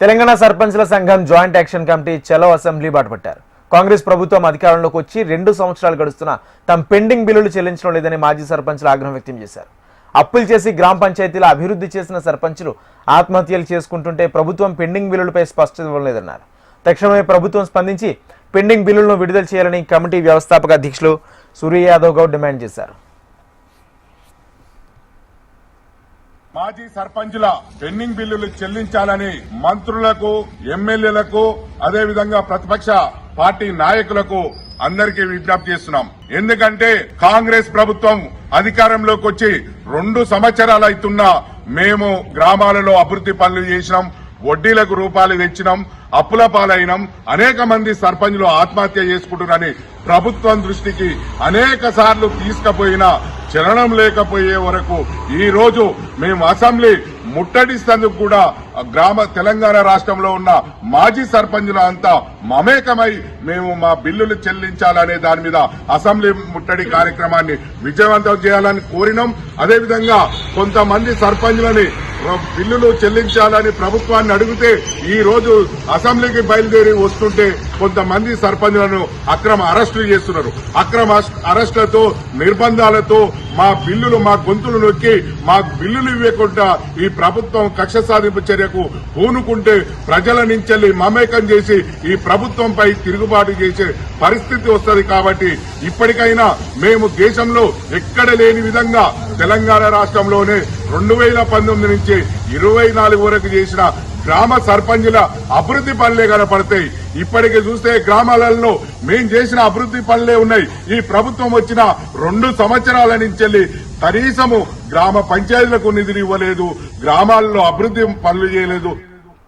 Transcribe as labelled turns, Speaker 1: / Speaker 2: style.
Speaker 1: తెలంగాణ సర్పంచ్ల సంఘం joint action committee చలో అసెంబ్లీ బాటపట్టారు. కాంగ్రెస్ ప్రభుత్వం అధికారంలోకి వచ్చి రెండు సంవత్సరాలు గడుస్తున్నా తమ పెండింగ్ బిల్లులు చెల్లించడం లేదని మాజీ సర్పంచ్లు ఆగ్రహం వ్యక్తం చేశారు. అప్పులు చేసి గ్రామ పంచాయతీల అభివృద్ధి చేసిన సర్పంచులు ఆత్మహత్యలు చేసుకుంటుంటే ప్రభుత్వం పెండింగ్ బిల్లులపై స్పష్టత ఇవ్వలేదన్నారు. తక్షణమే ప్రభుత్వం స్పందించి పెండింగ్ బిల్లులను విడుదల చేయాలని కమిటీ వ్యవస్థాపక అధ్యక్షులు సూర్య యాదవ్ గౌడ్ డిమాండ్ చేశారు.
Speaker 2: మాజీ సర్పంచ్ల పెండింగ్ బిల్లులు చెల్లించాలని మంత్రులకు ఎమ్మెల్యేలకు అదేవిధంగా ప్రతిపక్ష పార్టీ నాయకులకు అందరికీ విజ్ఞప్తి చేస్తున్నాం. ఎందుకంటే కాంగ్రెస్ ప్రభుత్వం అధికారంలోకి వచ్చి రెండు సంవత్సరాలు అవుతున్నా మేము గ్రామాలలో అభివృద్ధి పనులు చేసినాం వడ్డీలకు రూపాయలు తెచ్చినాం అప్పుల పాలైనాం. అనేక మంది సర్పంచులు ఆత్మహత్య చేసుకుంటున్నారని ప్రభుత్వం దృష్టికి అనేక సార్లు తీసుకుపోయినా చలనం లేకపోయే వరకు ఈ రోజు మేము అసెంబ్లీ ముట్టడిస్తందుకు కూడా గ్రామ తెలంగాణ రాష్ట్రంలో ఉన్న మాజీ సర్పంచుల అంతా మమేకమై మేము మా బిల్లులు చెల్లించాలనే దాని మీద అసెంబ్లీ ముట్టడి కార్యక్రమాన్ని విజయవంతం చేయాలని కోరినాం. అదేవిధంగా కొంతమంది సర్పంచులని బిల్లులు చెల్లించాలని ప్రభుత్వాన్ని అడిగితే ఈ రోజు అసెంబ్లీకి బయలుదేరి వస్తుంటే కొంతమంది సర్పంచులను అక్రమ అరెస్టులు చేస్తున్నారు. అక్రమ అరెస్టులతో నిర్బంధాలతో మా బిల్లులు మా గొంతులు నొక్కి మా బిల్లులు ఇవ్వకుండా ఈ ప్రభుత్వం కక్ష సాధింపు చర్యకు పూనుకుంటే ప్రజల నుంచి మమేకం చేసి ఈ ప్రభుత్వంపై తిరుగుబాటు చేసే పరిస్థితి వస్తుంది కాబట్టి ఇప్పటికైనా మేము దేశంలో ఎక్కడ లేని విధంగా తెలంగాణ రాష్ట్రంలోనే రెండు వేల పంతొమ్మిది నుంచి ఇరవై నాలుగు వరకు చేసిన గ్రామ సర్పంచుల అభివృద్ధి పనులే కనపడతాయి. ఇప్పటికి చూస్తే గ్రామాలలో మేం చేసిన అభివృద్ధి పనులే ఉన్నాయి. ఈ ప్రభుత్వం వచ్చిన రెండు సంవత్సరాల నుంచి కనీసము గ్రామ పంచాయతీలకు నిధులు ఇవ్వలేదు. గ్రామాల్లో అభివృద్ధి పనులు చేయలేదు.